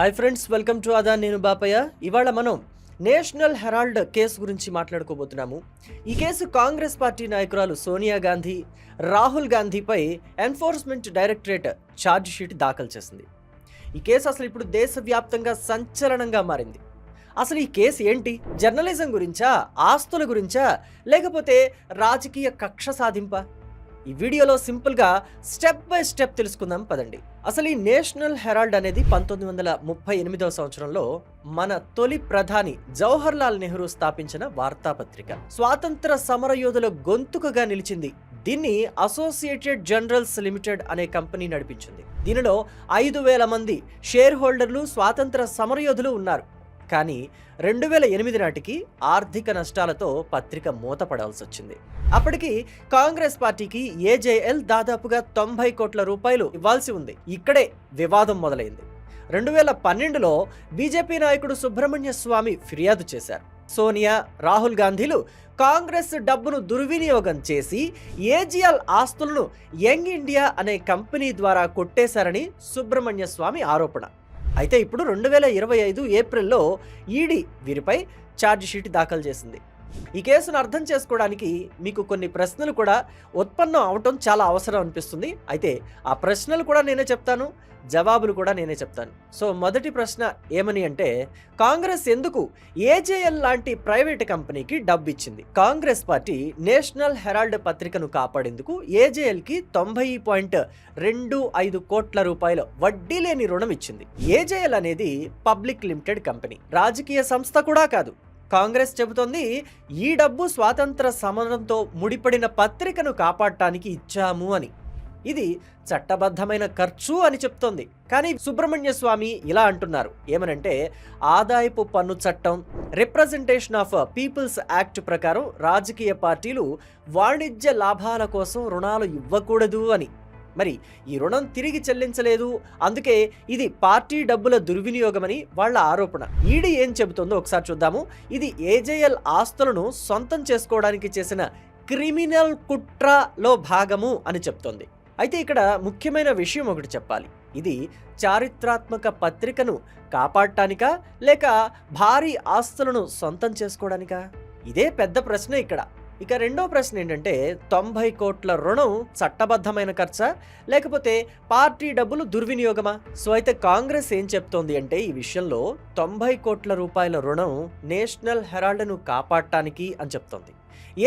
Hi friends welcome to అదా నేను బాపయ్య. ఇవాళ మనం నేషనల్ హెరాల్డ్ కేసు గురించి మాట్లాడుకోబోతున్నాము. ఈ కేసు కాంగ్రెస్ పార్టీ నాయకురాలు సోనియా గాంధీ రాహుల్ గాంధీపై ఎన్ఫోర్స్మెంట్ డైరెక్టరేట్ ఛార్జ్ షీట్ దాఖలు చేసింది. ఈ కేసు అసలు ఇప్పుడు దేశవ్యాప్తంగా సంచలనంగా మారింది. అసలు ఈ కేసు ఏంటి? జర్నలిజం గురించా? ఆస్తుల గురించా? లేకపోతే రాజకీయ కక్ష సాధింపా? ఈ వీడియోలో సింపుల్గా స్టెప్ బై స్టెప్ తెలుసుకుందాం పదండి. అసలు ఈ నేషనల్ హెరాల్డ్ అనేది పంతొమ్మిది వందల ముప్పై ఎనిమిదవ సంవత్సరంలో మన తొలి ప్రధాని జవహర్ లాల్ నెహ్రూ స్థాపించిన వార్తాపత్రిక. స్వాతంత్ర సమరయోధుల గొంతుకగా నిలిచింది. దీన్ని అసోసియేటెడ్ జనరల్స్ లిమిటెడ్ అనే కంపెనీ నడిపించింది. దీనిలో ఐదు వేల మంది షేర్ హోల్డర్లు స్వాతంత్ర సమరయోధులు ఉన్నారు. కానీ రెండు వేల ఎనిమిది నాటికి ఆర్థిక నష్టాలతో పత్రిక మూతపడాల్సి వచ్చింది. అప్పటికి కాంగ్రెస్ పార్టీకి ఏజేఎల్ దాదాపుగా తొంభై కోట్ల రూపాయలు ఇవ్వాల్సి ఉంది. ఇక్కడే వివాదం మొదలైంది. రెండు వేల పన్నెండులో బీజేపీ నాయకుడు సుబ్రహ్మణ్య స్వామి ఫిర్యాదు చేశారు. సోనియా రాహుల్ గాంధీలు కాంగ్రెస్ డబ్బును దుర్వినియోగం చేసి ఏజిఎల్ ఆస్తులను యంగ్ ఇండియా అనే కంపెనీ ద్వారా కొట్టేశారని సుబ్రహ్మణ్య స్వామి ఆరోపణ. అయితే ఇప్పుడు రెండు వేల ఇరవై ఐదు ఏప్రిల్లో ఈడీ వీరిపై ఛార్జ్ షీట్ దాఖలు చేసింది. ఈ కేసును అర్థం చేసుకోవడానికి మీకు కొన్ని ప్రశ్నలు కూడా ఉత్పన్నం అవటం చాలా అవసరం అనిపిస్తుంది. అయితే ఆ ప్రశ్నలు కూడా నేనే చెప్తాను జవాబులు కూడా నేనే చెప్తాను. సో మొదటి ప్రశ్న ఏమని అంటే కాంగ్రెస్ ఎందుకు ఏజేఎల్ లాంటి ప్రైవేట్ కంపెనీకి డబ్బు ఇచ్చింది కాంగ్రెస్ పార్టీ నేషనల్ హెరాల్డ్ పత్రికను కాపాడేందుకు ఏజేఎల్కి తొంభై పాయింట్ రెండు ఐదు కోట్ల రూపాయల వడ్డీ లేని రుణం ఇచ్చింది. ఏజేఎల్ అనేది పబ్లిక్ లిమిటెడ్ కంపెనీ. రాజకీయ సంస్థ కూడా కాదు. కాంగ్రెస్ చెబుతోంది ఈ డబ్బు స్వాతంత్ర సమరంతో ముడిపడిన పత్రికను కాపాడటానికి ఇచ్చాము అని. ఇది చట్టబద్ధమైన ఖర్చు అని చెప్తోంది. కానీ సుబ్రహ్మణ్య స్వామి ఇలా అంటున్నారు. ఏమనంటే ఆదాయపు పన్ను చట్టం రిప్రజెంటేషన్ ఆఫ్ పీపుల్స్ యాక్ట్ ప్రకారం రాజకీయ పార్టీలు వాణిజ్య లాభాల కోసం రుణాలు ఇవ్వకూడదు అని. మరి ఈ రుణం తిరిగి చెల్లించలేదు. అందుకే ఇది పార్టీ డబ్బుల దుర్వినియోగమని వాళ్ళ ఆరోపణ. ఈడీ ఏం చెబుతుందో ఒకసారి చూద్దాము. ఇది ఏజేఎల్ ఆస్తులను సొంతం చేసుకోవడానికి చేసిన క్రిమినల్ కుట్రలో భాగము అని చెప్తోంది. అయితే ఇక్కడ ముఖ్యమైన విషయం ఒకటి చెప్పాలి. ఇది చారిత్రాత్మక పత్రికను కాపాడటానికా లేక భారీ ఆస్తులను సొంతం చేసుకోవడానికా? ఇదే పెద్ద ప్రశ్న ఇక్కడ. ఇక రెండో ప్రశ్న ఏంటంటే తొంభై కోట్ల రుణం చట్టబద్ధమైన ఖర్చా? లేకపోతే పార్టీ డబ్బులు దుర్వినియోగమా? సో అయితే కాంగ్రెస్ ఏం చెప్తోంది అంటే ఈ విషయంలో తొంభై కోట్ల రూపాయల రుణం నేషనల్ హెరాల్డ్ను కాపాడటానికి అని చెప్తోంది.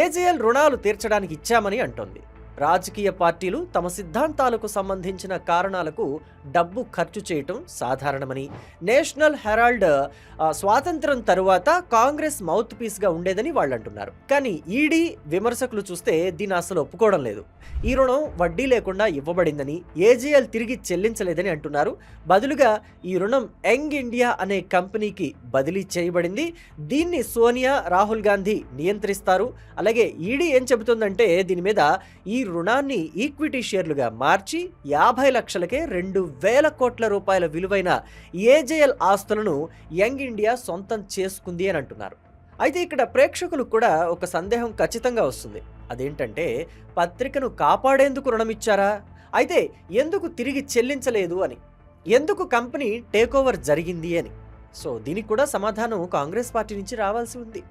ఏజేఎల్ రుణాలు తీర్చడానికి ఇచ్చామని అంటోంది. రాజకీయ పార్టీలు తమ సిద్ధాంతాలకు సంబంధించిన కారణాలకు డబ్బు ఖర్చు చేయటం సాధారణమని. నేషనల్ హెరాల్డ్ స్వాతంత్రం తరువాత కాంగ్రెస్ మౌత్ పీస్గా ఉండేదని వాళ్ళు అంటున్నారు కానీ ఈడీ విమర్శకులు చూస్తే దీన్ని అసలు ఒప్పుకోవడం లేదు. ఈ రుణం వడ్డీ లేకుండా ఇవ్వబడిందని ఏజీఎల్ తిరిగి చెల్లించలేదని అంటున్నారు. బదులుగా ఈ రుణం యంగ్ ఇండియా అనే కంపెనీకి బదిలీ చేయబడింది. దీన్ని సోనియా రాహుల్ గాంధీ నియంత్రిస్తారు. అలాగే ఈడీ ఏం చెబుతుందంటే దీని మీద ఈ రుణాన్ని ఈక్విటీ షేర్లుగా మార్చి యాభై లక్షలకే రెండు వేల కోట్ల రూపాయల విలువైన ఏజేఎల్ ఆస్తులను యంగ్ ఇండియా సొంతం చేసుకుంది అని అంటున్నారు. అయితే ఇక్కడ ప్రేక్షకులు కూడా ఒక సందేహం ఖచ్చితంగా వస్తుంది. అదేంటంటే పత్రికను కాపాడేందుకు రుణం ఇచ్చారా అయితే ఎందుకు తిరిగి చెల్లించలేదు అని? ఎందుకు కంపెనీ టేక్ ఓవర్ జరిగింది అని? సో దీనికి కూడా సమాధానం కాంగ్రెస్ పార్టీ నుంచి రావాల్సి ఉంది.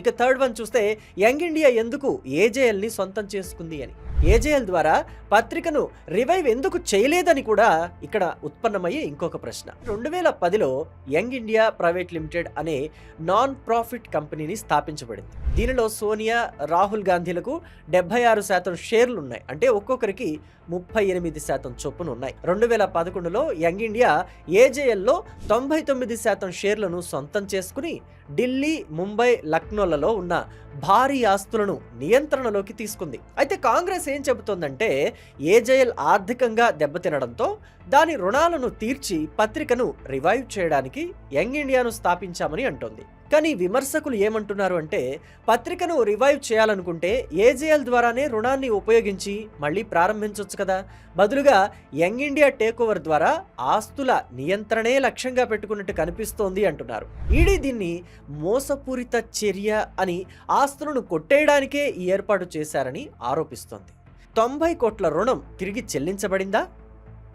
ఇక థర్డ్ వన్ చూస్తే యంగ్ ఇండియా ఎందుకు ఏజేఎల్ని సొంతం చేసుకుంది అని. ఏజేఎల్ ద్వారా పత్రికను రివైవ్ ఎందుకు చేయలేదని కూడా ఇక్కడ ఉత్పన్నమయ్యే ఇంకొక ప్రశ్న. రెండు వేల పదిలో యంగ్ ఇండియా ప్రైవేట్ లిమిటెడ్ అనే నాన్ ప్రాఫిట్ కంపెనీని స్థాపించబడింది. దీనిలో సోనియా రాహుల్ గాంధీలకు డెబ్బై ఆరు శాతం షేర్లు ఉన్నాయి. అంటే ఒక్కొక్కరికి ముప్పై ఎనిమిది శాతం చొప్పున ఉన్నాయి. రెండు వేల పదకొండులో యంగ్ ఇండియా ఏజేఎల్లో తొంభై తొమ్మిది శాతం షేర్లను సొంతం చేసుకుని ఢిల్లీ ముంబై లక్నోలలో ఉన్న భారీ ఆస్తులను నియంత్రణలోకి తీసుకుంది. అయితే కాంగ్రెస్ ఏం చెబుతోందంటే ఏజేఎల్ ఆర్థికంగా దెబ్బతినడంతో దాని రుణాలను తీర్చి పత్రికను రివైవ్ చేయడానికి యంగ్ ఇండియాను స్థాపించామని అంటోంది. కానీ విమర్శకులు ఏమంటున్నారు అంటే పత్రికను రివైవ్ చేయాలనుకుంటే ఏజేఎల్ ద్వారానే రుణాన్ని ఉపయోగించి మళ్ళీ ప్రారంభించవచ్చు కదా. బదులుగా యంగ్ ఇండియా టేక్ ఓవర్ ద్వారా ఆస్తుల నియంత్రణే లక్ష్యంగా పెట్టుకున్నట్టు కనిపిస్తోంది అంటున్నారు. ఈడీ దీన్ని మోసపూరిత చర్య అని ఆస్తులను కొట్టేయడానికే ఈ ఏర్పాటు చేశారని ఆరోపిస్తోంది. తొంభై కోట్ల రుణం తిరిగి చెల్లించబడిందా?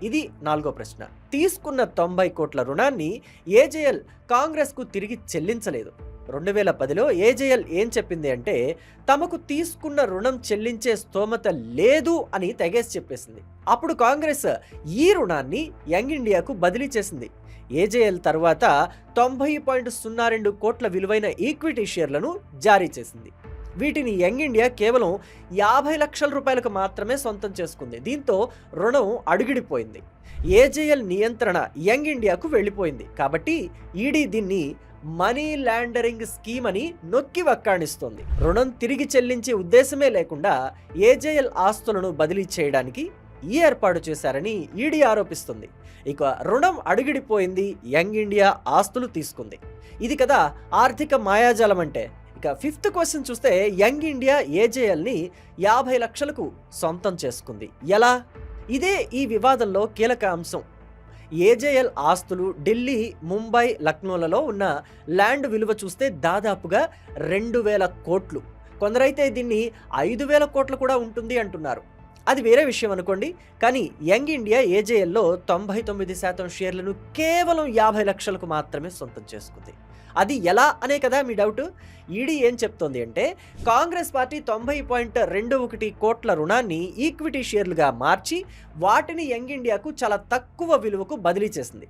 ఇది నాలుగో ప్రశ్న. తీసుకున్న తొంభై కోట్ల రుణాన్ని ఏజేఎల్ కాంగ్రెస్కు తిరిగి చెల్లించలేదు. రెండు వేల పదిలో ఏజేఎల్ ఏం చెప్పింది అంటే తమకు తీసుకున్న రుణం చెల్లించే స్తోమత లేదు అని తెగేసి చెప్పేసింది. అప్పుడు కాంగ్రెస్ ఈ రుణాన్ని యంగ్ ఇండియాకు బదిలీ చేసింది. ఏజేఎల్ తర్వాత తొంభై పాయింట్ సున్నా రెండు కోట్ల విలువైన ఈక్విటీ షేర్లను జారీ చేసింది. వీటిని యంగ్ ఇండియా కేవలం యాభై లక్షల రూపాయలకు మాత్రమే సొంతం చేసుకుంది. దీంతో రుణం అడుగిడిపోయింది. ఏజేఎల్ నియంత్రణ యంగ్ ఇండియాకు వెళ్ళిపోయింది. కాబట్టి ఈడీ దీన్ని మనీ లాండరింగ్ స్కీమ్ అని నొక్కి వక్కాణిస్తోంది. రుణం తిరిగి చెల్లించే ఉద్దేశమే లేకుండా ఏజేఎల్ ఆస్తులను బదిలీ చేయడానికి ఈ ఏర్పాటు చేశారని ఈడీ ఆరోపిస్తుంది. ఇక రుణం అడుగిడిపోయింది యంగ్ ఇండియా ఆస్తులు తీసుకుంది. ఇది కదా ఆర్థిక మాయాజాలం అంటే. ఇక ఫిఫ్త్ క్వశ్చన్ చూస్తే యంగ్ ఇండియా ఏజేఎల్ని యాభై లక్షలకు సొంతం చేసుకుంది. ఎలా? ఇదే ఈ వివాదంలో కీలక అంశం. ఏజేఎల్ ఆస్తులు ఢిల్లీ ముంబై లక్నోలలో ఉన్న ల్యాండ్ విలువ చూస్తే దాదాపుగా రెండు వేల కోట్లు. కొందరైతే దీన్ని ఐదు వేల కోట్లు కూడా ఉంటుంది అంటున్నారు. అది వేరే విషయం అనుకోండి. కానీ యంగ్ ఇండియా ఏజేఎల్లో తొంభై తొమ్మిది శాతం షేర్లను కేవలం యాభై లక్షలకు మాత్రమే సొంతం చేసుకుంది. అది ఎలా అనే కదా మీ డౌట్. ఈడీ ఏం చెప్తోంది అంటే కాంగ్రెస్ పార్టీ తొంభై పాయింట్ రెండు ఒకటి కోట్ల రుణాన్ని ఈక్విటీ షేర్లుగా మార్చి వాటిని యంగ్ ఇండియాకు చాలా తక్కువ విలువకు బదిలీ చేసింది.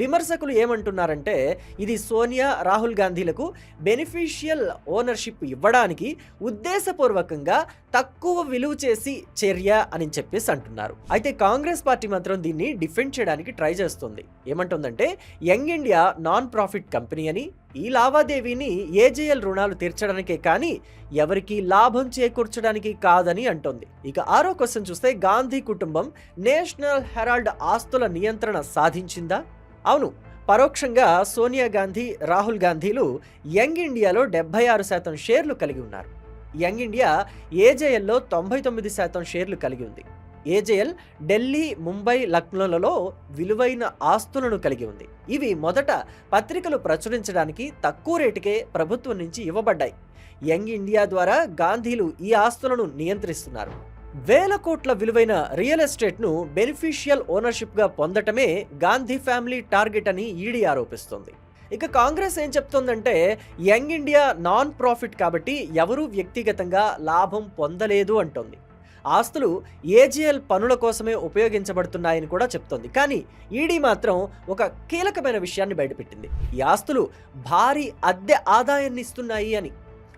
విమర్శకులు ఏమంటున్నారంటే ఇది సోనియా రాహుల్ గాంధీలకు బెనిఫిషియల్ ఓనర్షిప్ ఇవ్వడానికి ఉద్దేశపూర్వకంగా తక్కువ విలువ చేసి చర్య అని చెప్పేసి అంటున్నారు. అయితే కాంగ్రెస్ పార్టీ మాత్రం దీన్ని డిఫెండ్ చేయడానికి ట్రై చేస్తుంది. ఏమంటుందంటే young India non profit company అని ఈ లావాదేవీని ఏజేఎల్ రుణాలు తీర్చడానికే కానీ ఎవరికి లాభం చేకూర్చడానికి కాదని అంటోంది. ఇక ఆరో క్వశ్చన్ చూస్తే గాంధీ కుటుంబం నేషనల్ హెరాల్డ్ ఆస్తుల నియంత్రణ సాధించిందా? అవును పరోక్షంగా సోనియా గాంధీ రాహుల్ గాంధీలు యంగ్ ఇండియాలో డెబ్బై ఆరు శాతం షేర్లు కలిగి ఉన్నారు. యంగ్ ఇండియా ఏజేఎల్లో తొంభై తొమ్మిది శాతం షేర్లు కలిగి ఉంది. ఏజేఎల్ ఢిల్లీ ముంబై లక్నోలలో విలువైన ఆస్తులను కలిగి ఉంది. ఇవి మొదట పత్రికలు ప్రచురించడానికి తక్కువ రేటుకే ప్రభుత్వం నుంచి ఇవ్వబడ్డాయి. యంగ్ ఇండియా ద్వారా గాంధీలు ఈ ఆస్తులను నియంత్రిస్తున్నారు. వేల కోట్ల విలువైన రియల్ ఎస్టేట్ను బెనిఫిషియల్ ఓనర్షిప్గా పొందటమే గాంధీ ఫ్యామిలీ టార్గెట్ అని ఈడీ ఆరోపిస్తోంది. ఇక కాంగ్రెస్ ఏం చెప్తోందంటే యంగ్ ఇండియా నాన్ ప్రాఫిట్ కాబట్టి ఎవరూ వ్యక్తిగతంగా లాభం పొందలేదు అంటోంది. ఆస్తులు ఏజీఎల్ పనుల కోసమే ఉపయోగించబడుతున్నాయని కూడా చెప్తోంది. కానీ ఈడీ మాత్రం ఒక కీలకమైన విషయాన్ని బయటపెట్టింది. ఈ ఆస్తులు భారీ అద్దె ఆదాయాన్ని ఇస్తున్నాయి అని.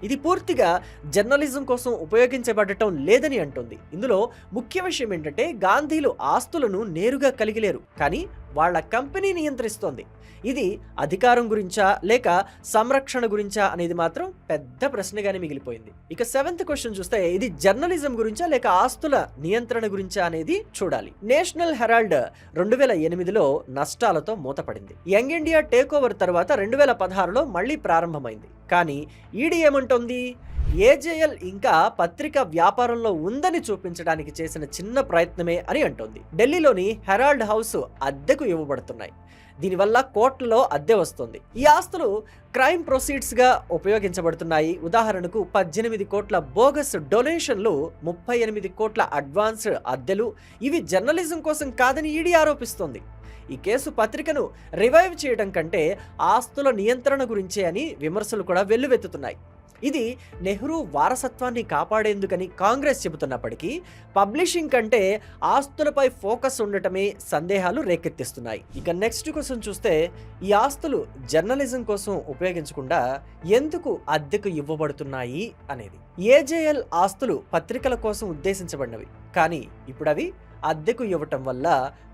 ఇది పూర్తిగా జర్నలిజం కోసం ఉపయోగించబడటం లేదని అంటుంది. ఇందులో ముఖ్య విషయం ఏంటంటే గాంధీలు ఆస్తులను నేరుగా కలిగిలేరు కానీ వాళ్ళ కంపెనీ నియంత్రిస్తోంది. ఇది అధికారం గురించా లేక సంరక్షణ గురించా అనేది మాత్రం పెద్ద ప్రశ్నగానే మిగిలిపోయింది. ఇక సెవెంత్ క్వశ్చన్ చూస్తే ఇది జర్నలిజం గురించా లేక ఆస్తుల నియంత్రణ గురించా అనేది చూడాలి. నేషనల్ హెరాల్డ్ రెండు వేల ఎనిమిదిలో నష్టాలతో మూతపడింది. యంగ్ ఇండియా టేక్ ఓవర్ తర్వాత రెండు వేల పదహారులో మళ్ళీ ప్రారంభమైంది. కానీ ఈడీ ఏమంటోంది? ఏజేఎల్ ఇంకా పత్రిక వ్యాపారంలో ఉందని చూపించడానికి చేసిన చిన్న ప్రయత్నమే అని అంటోంది. ఢిల్లీలోని హెరాల్డ్ హౌస్ అద్దెకు ఇవ్వబడుతున్నాయి. దీనివల్ల కోట్లలో అద్దె వస్తుంది. ఈ ఆస్తులు క్రైమ్ ప్రొసీడ్స్గా ఉపయోగించబడుతున్నాయి. ఉదాహరణకు పద్దెనిమిది కోట్ల బోగస్ డొనేషన్లు ముప్పై ఎనిమిది కోట్ల అడ్వాన్స్ అద్దెలు ఇవి జర్నలిజం కోసం కాదని ఈడీ ఆరోపిస్తోంది. ఈ కేసు పత్రికను రివైవ్ చేయడం కంటే ఆస్తుల నియంత్రణ గురించే అని విమర్శలు కూడా వెల్లువెత్తుతున్నాయి. ఇది నెహ్రూ వారసత్వాన్ని కాపాడేందుకని కాంగ్రెస్ చెబుతున్నప్పటికీ పబ్లిషింగ్ కంటే ఆస్తులపై ఫోకస్ ఉండటమే సందేహాలు రేకెత్తిస్తున్నాయి. ఇక నెక్స్ట్ క్వశ్చన్ చూస్తే ఈ ఆస్తులు జర్నలిజం కోసం ఉపయోగించకుండా ఎందుకు అద్దెకు ఇవ్వబడుతున్నాయి అనేది. ఏజేఎల్ ఆస్తులు పత్రికల కోసం ఉద్దేశించబడినవి. కానీ ఇప్పుడు అవి అద్దెకు ఇవ్వటం వల్ల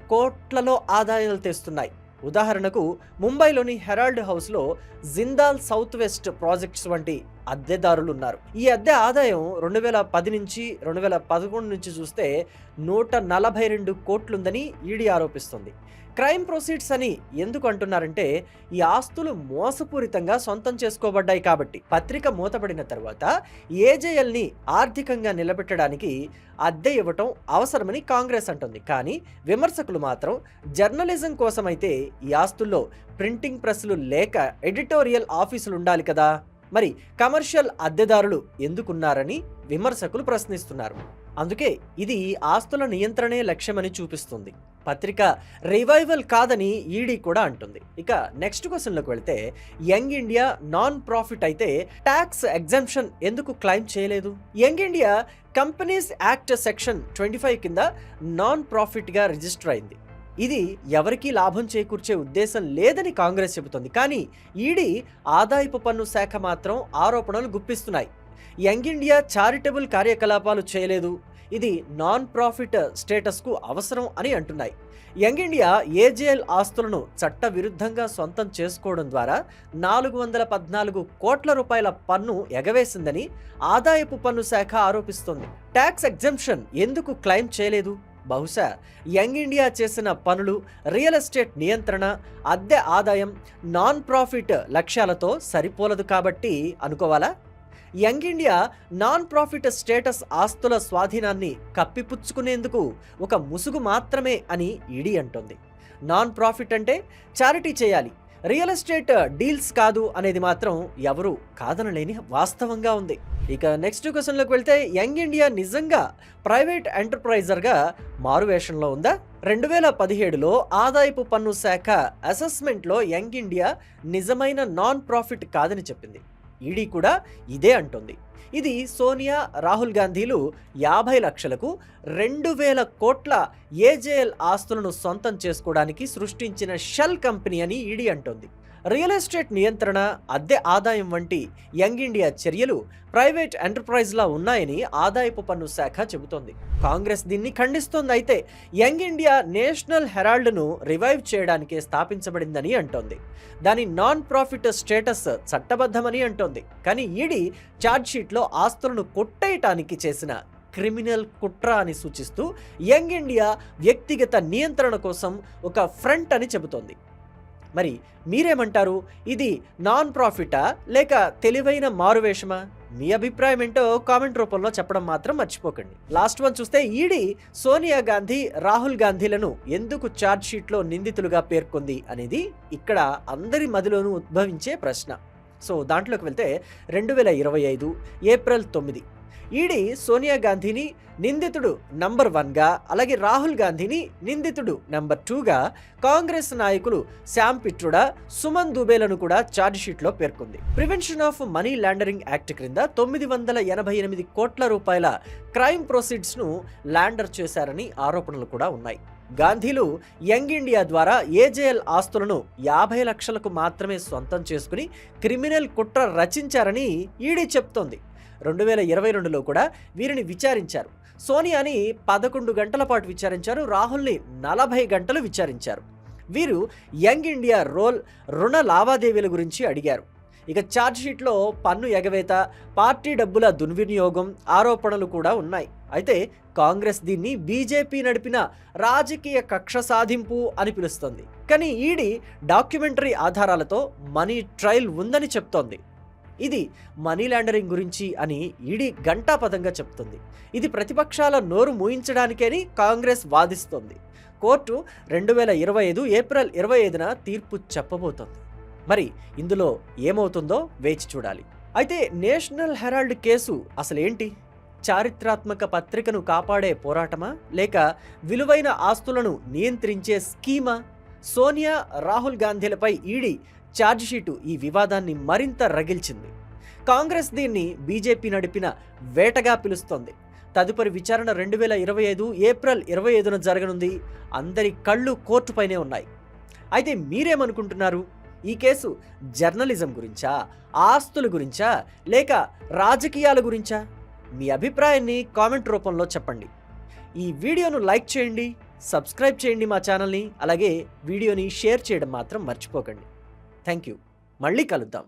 కోట్లలో ఆదాయాలు తెస్తున్నాయి. ఉదాహరణకు ముంబైలోని హెరాల్డ్ హౌస్లో జిందాల్ సౌత్ వెస్ట్ ప్రాజెక్ట్స్ వంటి అద్దెదారులు ఉన్నారు ఈ అద్దె ఆదాయం రెండు వేల పది నుంచి రెండు వేల పదకొండు నుంచి చూస్తే నూట నలభై రెండు కోట్లుందని ఈడీ ఆరోపిస్తుంది. క్రైమ్ ప్రొసీడ్స్ అని ఎందుకు అంటున్నారంటే ఈ ఆస్తులు మోసపూరితంగా సొంతం చేసుకోబడ్డాయి కాబట్టి. పత్రిక మూతపడిన తర్వాత ఏజేఎల్ని ఆర్థికంగా నిలబెట్టడానికి అద్దె ఇవ్వటం అవసరమని కాంగ్రెస్ అంటుంది. కానీ విమర్శకులు మాత్రం జర్నలిజం కోసమైతే ఈ ఆస్తుల్లో ప్రింటింగ్ ప్రెస్లు లేక ఎడిటోరియల్ ఆఫీసులు ఉండాలి కదా. మరి కమర్షియల్ అద్దెదారులు ఎందుకున్నారని విమర్శకులు ప్రశ్నిస్తున్నారు. అందుకే ఇది ఆస్తుల నియంత్రణే లక్ష్యమని చూపిస్తుంది. పత్రిక రివైవల్ కాదని ఈడీ కూడా అంటుంది. ఇక నెక్స్ట్ క్వశ్చన్లోకి వెళ్తే యంగ్ ఇండియా నాన్ ప్రాఫిట్ అయితే ట్యాక్స్ ఎగ్జంప్షన్ ఎందుకు క్లైమ్ చేయలేదు? Young India companies act section twenty five కింద నాన్ ప్రాఫిట్గా రిజిస్టర్ అయింది. ఇది ఎవరికీ లాభం చేకూర్చే ఉద్దేశం లేదని కాంగ్రెస్ చెబుతోంది. కానీ ఈడీ ఆదాయపు పన్ను శాఖ మాత్రం ఆరోపణలు గుప్పిస్తున్నాయి. యంగ్ ఇండియా చారిటబుల్ కార్యకలాపాలు చేయలేదు. ఇది నాన్ ప్రాఫిట్ స్టేటస్కు అవసరం అని అంటున్నాయి. యంగ్ ఇండియా ఏజేఎల్ ఆస్తులను చట్టవిరుద్ధంగా సొంతం చేసుకోవడం ద్వారా నాలుగు వందల పద్నాలుగు కోట్ల రూపాయల పన్ను ఎగవేసిందని ఆదాయపు పన్ను శాఖ ఆరోపిస్తోంది. ట్యాక్స్ ఎగ్జంప్షన్ ఎందుకు క్లెయిమ్ చేయలేదు? బహుశా యంగ్ ఇండియా చేసిన పనులు రియల్ ఎస్టేట్ నియంత్రణ అద్దె ఆదాయం నాన్ ప్రాఫిట్ లక్ష్యాలతో సరిపోలదు కాబట్టి అనుకోవాలా? Young India non profit status ఆస్తుల స్వాధీనాన్ని కప్పిపుచ్చుకునేందుకు ఒక ముసుగు మాత్రమే అని ఈడీ అంటోంది. నాన్ ప్రాఫిట్ అంటే చారిటీ చేయాలి రియల్ ఎస్టేట్ డీల్స్ కాదు అనేది మాత్రం ఎవరు కాదనలేని వాస్తవంగా ఉంది. ఇక నెక్స్ట్ క్వశ్చన్లోకి వెళ్తే యంగ్ ఇండియా నిజంగా ప్రైవేట్ ఎంటర్ప్రైజర్గా మారువేషంలో ఉందా? రెండు వేల పదిహేడులో ఆదాయపు పన్ను శాఖ అసెస్మెంట్లో యంగ్ ఇండియా నిజమైన నాన్ ప్రాఫిట్ కాదని చెప్పింది. ఈడీ కూడా ఇదే అంటుంది. ఇది సోనియా రాహుల్ గాంధీలు యాభై లక్షలకు రెండు వేల కోట్ల ఏజేఎల్ ఆస్తులను సొంతం చేసుకోవడానికి సృష్టించిన షెల్ కంపెనీ అని ఈడీ అంటోంది. రియల్ ఎస్టేట్ నియంత్రణ అద్దె ఆదాయం వంటి యంగ్ ఇండియా చర్యలు ప్రైవేట్ ఎంటర్ప్రైజ్లా ఉన్నాయని ఆదాయపు పన్ను శాఖ చెబుతోంది. కాంగ్రెస్ దీన్ని ఖండిస్తోంది. అయితే యంగ్ ఇండియా నేషనల్ హెరాల్డ్ను రివైవ్ చేయడానికే స్థాపించబడిందని అంటోంది. దాని నాన్ ప్రాఫిట్ స్టేటస్ చట్టబద్ధమని అంటోంది. కానీ ఈడీ ఛార్జ్షీట్లో ఆస్తులను కొట్టేయటానికి చేసిన క్రిమినల్ కుట్ర అని సూచిస్తూ యంగ్ ఇండియా వ్యక్తిగత నియంత్రణ కోసం ఒక ఫ్రంట్ అని చెబుతోంది. మరి మీరేమంటారు? ఇది నాన్ ప్రాఫిటా లేక తెలివైన మారువేషమా? మీ అభిప్రాయం ఏంటో కామెంట్ రూపంలో చెప్పడం మాత్రం మర్చిపోకండి. లాస్ట్ వన్ చూస్తే ఈడీ సోనియా గాంధీ రాహుల్ గాంధీలను ఎందుకు ఛార్జ్ షీట్లో నిందితులుగా పేర్కొంది అనేది ఇక్కడ అందరి మదిలోనూ ఉద్భవించే ప్రశ్న. సో దాంట్లోకి వెళ్తే రెండు వేల ఇరవై ఐదు ఏప్రిల్ తొమ్మిది. ఈడీ సోనియా గాంధీని నిందితుడు నంబర్ వన్గా అలాగే రాహుల్ గాంధీని నిందితుడు నంబర్ టూగా కాంగ్రెస్ నాయకులు శ్యామ్ పిట్రుడా సుమన్ దుబేలను కూడా ఛార్జ్షీట్లో పేర్కొంది. Prevention of money laundering act క్రింద తొమ్మిది వందల ఎనభై ఎనిమిది కోట్ల రూపాయల క్రైమ్ ప్రొసీడ్స్ను ల్యాండర్ చేశారని ఆరోపణలు కూడా ఉన్నాయి. గాంధీలు యంగ్ ఇండియా ద్వారా ఏజేఎల్ ఆస్తులను యాభై లక్షలకు మాత్రమే సొంతం చేసుకుని క్రిమినల్ కుట్ర రచించారని ఈడీ చెప్తోంది. రెండు వేల ఇరవై రెండులో కూడా వీరిని విచారించారు. సోనియాని పదకొండు గంటల పాటు విచారించారు. రాహుల్ని నలభై గంటలు విచారించారు. వీరు యంగ్ ఇండియా రోల్ రుణ లావాదేవీల గురించి అడిగారు. ఇక ఛార్జ్షీట్లో పన్ను ఎగవేత పార్టీ డబ్బుల దుర్వినియోగం ఆరోపణలు కూడా ఉన్నాయి. అయితే కాంగ్రెస్ దీన్ని బీజేపీ నడిపిన రాజకీయ కక్ష సాధింపు అని పిలుస్తుంది. కానీ ఈడీ డాక్యుమెంటరీ ఆధారాలతో మనీ ట్రయల్ ఉందని చెప్తోంది. ఇది మనీ లాండరింగ్ గురించి అని ఈడీ గంటాపదంగా చెప్తుంది. ఇది ప్రతిపక్షాల నోరు మూయించడానికని కాంగ్రెస్ వాదిస్తోంది. కోర్టు రెండు వేల ఇరవై ఐదు ఏప్రిల్ ఇరవై ఐదున తీర్పు చెప్పబోతోంది. మరి ఇందులో ఏమవుతుందో వేచి చూడాలి. అయితే నేషనల్ హెరాల్డ్ కేసు అసలేంటి? చారిత్రాత్మక పత్రికను కాపాడే పోరాటమా? లేక విలువైన ఆస్తులను నియంత్రించే స్కీమా? సోనియా రాహుల్ గాంధీలపై ఈడీ ఛార్జ్షీటు ఈ వివాదాన్ని మరింత రగిల్చింది. కాంగ్రెస్ దీన్ని బీజేపీ నడిపిన వేటగా పిలుస్తోంది. తదుపరి విచారణ రెండు వేల ఇరవై ఐదు ఏప్రిల్ ఇరవై ఐదున జరగనుంది. అందరి కళ్ళు కోర్టుపైనే ఉన్నాయి. అయితే మీరేమనుకుంటున్నారు? ఈ కేసు జర్నలిజం గురించా? ఆస్తుల గురించా? లేక రాజకీయాల గురించా? మీ అభిప్రాయాన్ని కామెంట్ రూపంలో చెప్పండి. ఈ వీడియోను లైక్ చేయండి సబ్స్క్రైబ్ చేయండి మా ఛానల్ని. అలాగే వీడియోని షేర్ చేయడం మాత్రం మర్చిపోకండి. థ్యాంక్ యూ మళ్ళీ కలుద్దాం.